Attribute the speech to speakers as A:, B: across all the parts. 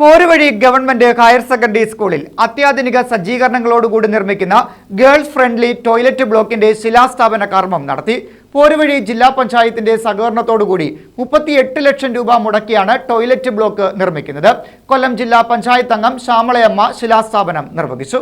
A: Poruvazhi government higher secondary സ്കൂളിൽ അത്യാധുനിക സജ്ജീകരണങ്ങളോടുകൂടി നിർമ്മിക്കുന്ന ഗേൾസ് ഫ്രണ്ട്ലി ടോയ്ലറ്റ് ബ്ലോക്കിന്റെ ശിലാസ്ഥാപന കർമ്മം നടത്തി. പോരുവഴി ജില്ലാ പഞ്ചായത്തിന്റെ സഹകരണത്തോടുകൂടി മുപ്പത്തിയെട്ട് ലക്ഷം രൂപ മുടക്കിയാണ് ടോയ്ലറ്റ് ബ്ലോക്ക് നിർമ്മിക്കുന്നത്. കൊല്ലം ജില്ലാ പഞ്ചായത്ത് അംഗം ശ്യാമളയമ്മ ശിലാസ്ഥാപനം നിർവഹിച്ചു.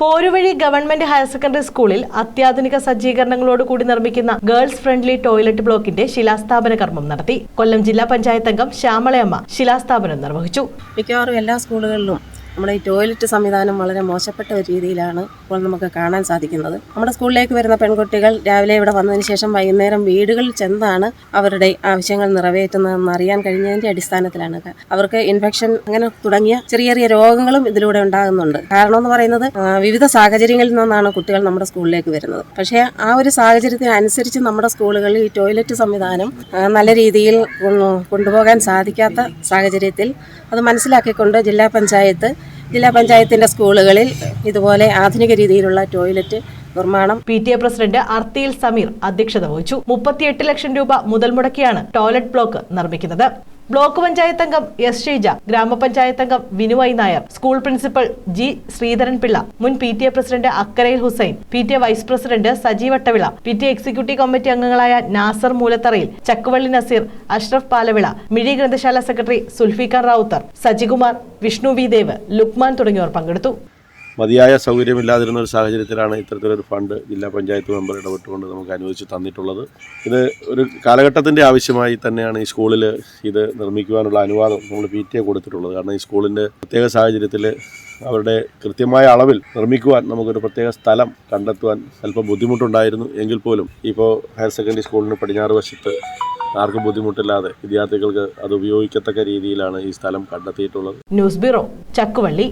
B: പോരുവഴി ഗവൺമെന്റ് ഹയർ സെക്കൻഡറി സ്കൂളിൽ അത്യാധുനിക സജ്ജീകരണങ്ങളോട് കൂടി നിർമ്മിക്കുന്ന ഗേൾസ് ഫ്രണ്ട്ലി ടോയ്ലറ്റ് ബ്ലോക്കിന്റെ ശിലാസ്ഥാപന കർമ്മം നടത്തി. കൊല്ലം ജില്ലാ പഞ്ചായത്ത് അംഗം ശ്യാമളയമ്മ ശിലാസ്ഥാപനം നിർവഹിച്ചു.
C: മിക്കവാറും എല്ലാ സ്കൂളുകളിലും നമ്മുടെ ഈ ടോയ്ലറ്റ് സംവിധാനം വളരെ മോശപ്പെട്ട ഒരു രീതിയിലാണ് ഇപ്പോൾ നമുക്ക് കാണാൻ സാധിക്കുന്നത്. നമ്മുടെ സ്കൂളിലേക്ക് വരുന്ന പെൺകുട്ടികൾ രാവിലെ ഇവിടെ വന്നതിന് ശേഷം വൈകുന്നേരം വീടുകളിൽ ചെന്നാണ് അവരുടെ ആവശ്യങ്ങൾ നിറവേറ്റുന്നതെന്ന് അറിയാൻ കഴിഞ്ഞതിന്റെ അടിസ്ഥാനത്തിലാണ്. അവർക്ക് ഇൻഫെക്ഷൻ അങ്ങനെ തുടങ്ങിയ ചെറിയ ചെറിയ രോഗങ്ങളും ഇതിലൂടെ ഉണ്ടാകുന്നുണ്ട്. കാരണം എന്ന് പറയുന്നത് വിവിധ സാഹചര്യങ്ങളിൽ നിന്നാണ് കുട്ടികൾ നമ്മുടെ സ്കൂളിലേക്ക് വരുന്നത്. പക്ഷേ ആ ഒരു സാഹചര്യത്തിനനുസരിച്ച് നമ്മുടെ സ്കൂളുകളിൽ ഈ ടോയ്ലറ്റ് സംവിധാനം നല്ല രീതിയിൽ കൊണ്ടു- കൊണ്ടുപോകാൻ സാധിക്കാത്ത സാഹചര്യത്തിൽ അത് മനസ്സിലാക്കിക്കൊണ്ട് ജില്ലാ പഞ്ചായത്ത് ജില്ലാ പഞ്ചായത്തിന്റെ സ്കൂളുകളിൽ ഇതുപോലെ ആധുനിക രീതിയിലുള്ള ടോയ്ലറ്റ് നിർമ്മാണം.
B: P T A president അർത്തിയിൽ Sameer അധ്യക്ഷത വഹിച്ചു. മുപ്പത്തിയെട്ട് ലക്ഷം രൂപ മുതൽ മുടക്കിയാണ് ടോയ്ലറ്റ് ബ്ലോക്ക് നിർമ്മിക്കുന്നത്. ബ്ലോക്ക് പഞ്ചായത്ത് അംഗം എസ് ഷീജ ഗ്രാമപഞ്ചായത്ത് അംഗം വിനുവൈ Nair school principal G Sreedharan Pillai മുൻ P T A president അക്കരയിൽ Hussain P T A vice president Saji Vattavila P T executive committee അംഗങ്ങളായ നാസർ മൂലത്തറയിൽ ചക്കുവള്ളി നസീർ അഷ്റഫ് പാലവിള മിഴി ഗ്രന്ഥശാല സെക്രട്ടറി സുൽഫിഖാൻ റാവുത്തർ സജികുമാർ വിഷ്ണു വി ദേവ് ലുക്മാൻ തുടങ്ങിയവർ പങ്കെടുത്തു.
D: മതിയായ സൗകര്യമില്ലാതിരുന്ന ഒരു സാഹചര്യത്തിലാണ് ഇത്തരത്തിലൊരു ഫണ്ട് ജില്ലാ പഞ്ചായത്ത് മെമ്പർ ഇടപെട്ടുകൊണ്ട് നമുക്ക് അനുവദിച്ച് തന്നിട്ടുള്ളത്. ഇത് ഒരു കാലഘട്ടത്തിന്റെ ആവശ്യമായി തന്നെയാണ് ഈ സ്കൂളിൽ ഇത് നിർമ്മിക്കുവാനുള്ള അനുവാദം നമ്മൾ പി ടി എ കൊടുത്തിട്ടുള്ളത്. കാരണം ഈ സ്കൂളിന്റെ പ്രത്യേക സാഹചര്യത്തിൽ അവരുടെ കൃത്യമായ അളവിൽ നിർമ്മിക്കുവാൻ നമുക്കൊരു പ്രത്യേക സ്ഥലം കണ്ടെത്തുവാൻ അല്പം ബുദ്ധിമുട്ടുണ്ടായിരുന്നു. എങ്കിൽ പോലും ഇപ്പോൾ ഹയർ സെക്കൻഡറി സ്കൂളിന് പടിഞ്ഞാറ് വശത്ത് ആർക്കും ബുദ്ധിമുട്ടില്ലാതെ വിദ്യാർത്ഥികൾക്ക് അത് ഉപയോഗിക്കത്തക്ക രീതിയിലാണ് ഈ സ്ഥലം കണ്ടെത്തിയിട്ടുള്ളത്.
B: News bureau Chakkuvally.